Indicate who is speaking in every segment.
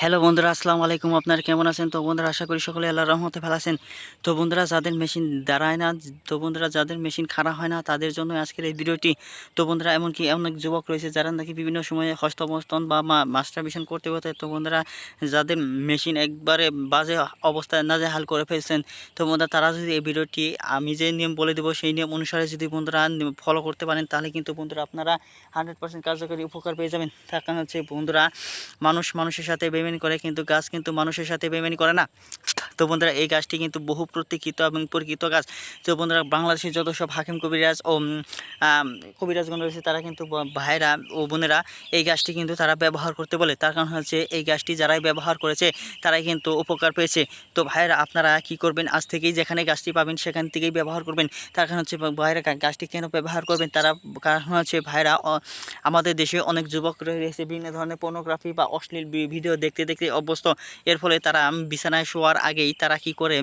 Speaker 1: Hello বন্ধুরা, আসসালামু আলাইকুম। আপনারা কেমন আছেন? তো বন্ধুরা, আশা করি সকলে আল্লাহর রহমতে ভালো আছেন। তো বন্ধুরা, যাদের মেশিন দাঁড়ায় না, তো বন্ধুরা, যাদের মেশিন খারাপ হয় না, তাদের জন্য আজকের এই ভিডিওটি। তো বন্ধুরা, এমনকি অনেক যুবক রয়েছে, যারা নাকি বিভিন্ন সময়ে হস্তমস্তন বা মাস্টার মিশন করতে করতে, তো বন্ধুরা, যাদের মেশিন একবারে বাজে অবস্থায় নাজে হাল করে ফেলছেন, তো বন্ধুরা, তারা যদি এই ভিডিওটি, আমি যে নিয়ম বলে দেবো, সেই নিয়ম অনুসারে যদি বন্ধুরা ফলো করতে পারেন, তাহলে কিন্তু বন্ধুরা আপনারা হান্ড্রেড পার্সেন্ট কার্যকরী উপকার পেয়ে যাবেন। তার কারণ হচ্ছে বন্ধুরা, মানুষ মানুষের সাথে বেমেনি করে কিন্তু গাছ কিন্তু মানুষের সাথে পেমেন্ট করে না। তো বন্ধুরা, এই গাছটি কিন্তু বহু প্রতীক্ষিত এবং পরিচিত গাছ। তো বন্ধুরা, বাংলাদেশের যত সব হাকিম কবিরাজ ও কবিরাজগণ রয়েছে, তারা কিন্তু ভাইরা ও বোনেরা এই গাছটি কিন্তু তারা ব্যবহার করতে বলে। তার কারণ হচ্ছে, এই গাছটি যারাই ব্যবহার করেছে, তারাই কিন্তু উপকার পেয়েছে। তো ভাইরা আপনারা কি করবেন? আজ থেকেই যেখানে গাছটি পাবেন, সেখান থেকেই ব্যবহার করবেন। তার কারণ হচ্ছে ভাইরা গাছটি কেন ব্যবহার করবেন? তারা, কারণ হচ্ছে ভাইরা আমাদের দেশে অনেক যুবক রয়েছে, বিভিন্ন ধরনের পর্নোগ্রাফি বা অশ্লীল ভিডিও দেখতে দেখতে অভ্যস্ত। এর ফলে তারা বিছানায় শোয়ার আগেই তারা কি করে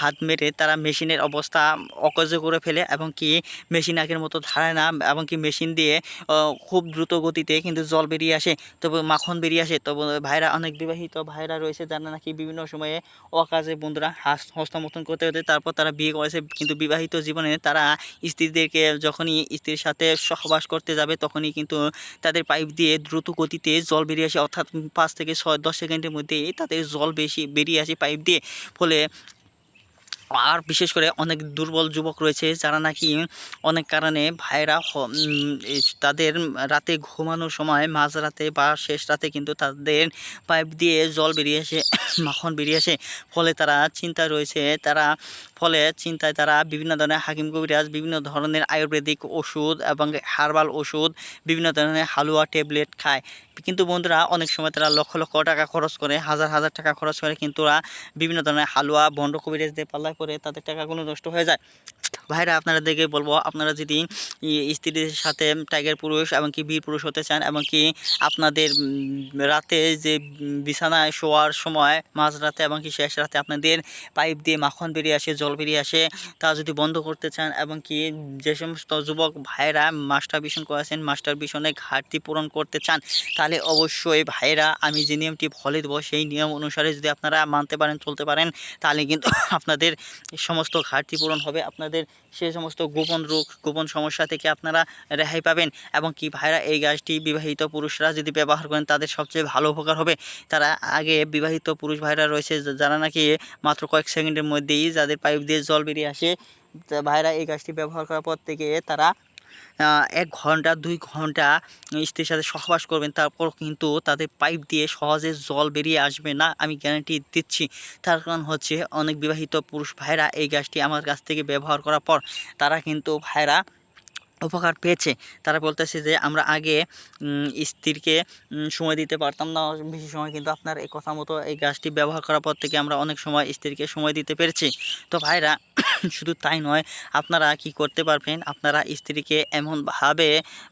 Speaker 1: হাত মেরে তারা মেশিনের অবস্থা অকজ করে ফেলে এবং কি মেশিন আগের মতো ধারায় না এবং কি মেশিন দিয়ে খুব দ্রুত গতিতে কিন্তু জল বেরিয়ে আসে, তবে মাখন বেরিয়ে আসে। তবে ভাইরা অনেক বিবাহিত ভাইরা রয়েছে যারা নাকি বিভিন্ন সময়ে অকাজে বন্ধুরা হাস হস্তমতন করতে হতে তারপর তারা বিয়ে করেছে। কিন্তু বিবাহিত জীবনে তারা স্ত্রীদেরকে যখনই স্ত্রীর সাথে সহবাস করতে যাবে তখনই কিন্তু তাদের পাইপ দিয়ে দ্রুত গতিতে জল বেরিয়ে আসে। অর্থাৎ পাঁচ থেকে ছয়, দশ সেকেন্ডের মধ্যে তাদের জল বেশি, বেরিয়ে আসে পাইপ দিয়ে। ফলে আর বিশেষ করে অনেক দুর্বল যুবক রয়েছে যারা নাকি অনেক কারণে ভাইরা তাদের রাতে ঘুমানোর সময় মাঝরাতে বা শেষ রাতে কিন্তু তাদের পাইপ দিয়ে জল বেরিয়ে আসে, মাখন বেরিয়ে আসে। ফলে তারা চিন্তায় রয়েছে, তারা ফলে চিন্তায় তারা বিভিন্ন ধরনের হাকিম কবিরাজ, বিভিন্ন ধরনের আয়ুর্বেদিক ওষুধ এবং হার্বাল ওষুধ, বিভিন্ন ধরনের হালুয়া ট্যাবলেট খায়। কিন্তু বন্ধুরা, অনেক সময় তারা লক্ষ লক্ষ টাকা খরচ করে, হাজার হাজার টাকা খরচ করে, কিন্তু বিভিন্ন ধরনের হালুয়া বন্ড কবিরাজদের পাল্লায় করে তাদের টাকাগুলো নষ্ট হয়ে যায়। ভাইরা, আপনারা দেখে বলব, আপনারা যদি স্ত্রীর সাথে টাইগার পুরুষ এমনকি বীর পুরুষ হতে চান এবং কি আপনাদের রাতে যে বিছানায় শোয়ার সময়, মাঝরাতে কি শেষ রাতে আপনাদের পাইপ দিয়ে মাখন বেরিয়ে আসে, জল বেরিয়ে আসে, তা যদি বন্ধ করতে চান এবং কি যে সমস্ত যুবক ভাইরা মাস্টার ভিশন করেছেন, মাস্টার ভিশনে ঘাটতি পূরণ করতে চান, তাহলে অবশ্যই ভাইরা, আমি যে নিয়মটি ফলে দেবো, সেই নিয়ম অনুসারে যদি আপনারা মানতে পারেন, চলতে পারেন, তাহলে কিন্তু আপনাদের সমস্ত ঘাটতি পূরণ হবে, আপনাদের সে সমস্ত গোপন রোগ, গোপন সমস্যা থেকে আপনারা রেহাই পাবেন এবং কি ভাইরা এই গাছটি বিবাহিত পুরুষরা যদি ব্যবহার করেন, তাদের সবচেয়ে ভালো উপকার হবে। তারা আগে বিবাহিত পুরুষ ভাইরা রয়েছে যারা নাকি মাত্র কয়েক সেকেন্ডের মধ্যেই যাদের পাইপ দিয়ে জল বেরিয়ে আসে ভাইরা এই গাছটি ব্যবহার করার পর থেকে তারা এক ঘণ্টা, দুই ঘণ্টা স্ত্রীর সাথে সহবাস করবেন, তারপর কিন্তু তাদের পাইপ দিয়ে সহজে জল বেরিয়ে আসবে না, আমি গ্যারান্টি দিচ্ছি। তার কারণ হচ্ছে অনেক বিবাহিত পুরুষ ভাইরা এই গাছটি আমার কাছ থেকে ব্যবহার করার পর তারা কিন্তু ভাইরা উপকার পেয়েছে। তারা বলতেছে যে, আমরা আগে স্ত্রীকে সময় দিতে পারতাম না, বেশি সময় কিন্তু আপনার এই কথা মতো এই গাছটি ব্যবহার করার পর থেকে আমরা অনেক সময় স্ত্রীকে সময় দিতে পেরেছি। তো ভাইরা শুধু তাই নয়, আপনারা কি করতে পারবেন? আপনারা স্ত্রীকে এমনভাবে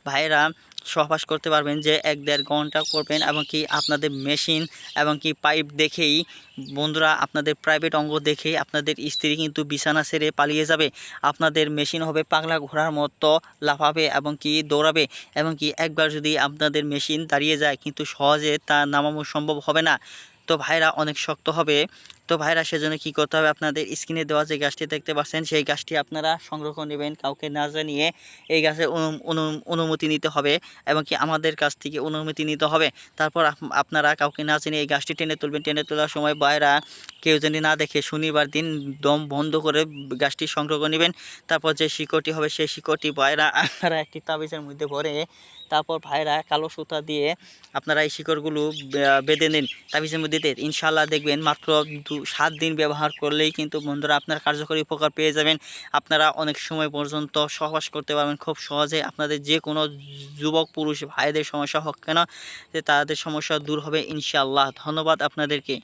Speaker 1: ভাইরা সহবাস করতে পারবেন যে এক দেড় ঘণ্টা করবেন এবং কি আপনাদের মেশিন এবং কি পাইপ দেখেই বন্ধুরা আপনাদের প্রাইভেট অঙ্গ দেখেই আপনাদের স্ত্রী কিন্তু বিছানা সেরে পালিয়ে যাবে। আপনাদের মেশিন হবে পাগলা ঘোড়ার মতো লাফাবে এবং কি দৌড়াবে এবং কি একবার যদি আপনাদের মেশিন দাঁড়িয়ে যায় কিন্তু সহজে তা নামানো সম্ভব হবে না। তো ভাইরা অনেক শক্ত হবে। তো ভাইরা, সেজন্য কী করতে হবে? আপনাদের স্ক্রিনে দেওয়া যে গাছটি দেখতে পাচ্ছেন, সেই গাছটি আপনারা সংগ্রহ নেবেন। কাউকে না জানিয়ে এই গাছের অনুমতি নিতে হবে এবং কি আমাদের কাছ থেকে অনুমতি নিতে হবে। তারপর আপনারা কাউকে না জানিয়ে এই গাছটি টেনে তুলবেন। টেনে তোলার সময় বাইরা কেউ যদি না দেখে শনিবার দিন দম বন্ধ করে গাছটি সংগ্রহ নেবেন। তারপর যে শিকড়টি হবে, সেই শিকড়টি বাইরা আপনারা একটি তাবিজের মধ্যে ভরে তারপর ভাইরা কালো সুতা দিয়ে আপনারা এই শিকড়গুলো বেঁধে নিন। তাবিজের মধ্যে ইনশাল্লাহ দেখবেন মাত্র দু সাত দিন ব্যবহার করলেই কিন্তু বন্ধুরা আপনার কার্যকরী উপকার পেয়ে যাবেন। আপনারা অনেক সময় পর্যন্ত সহবাস করতে পারবেন। খুব সহজে আপনাদের যে কোনো যুবক, পুরুষ, ভাইদের সমস্যা হোক কেন, যে তাদের সমস্যা দূর হবে ইনশাআল্লাহ। ধন্যবাদ আপনাদেরকে।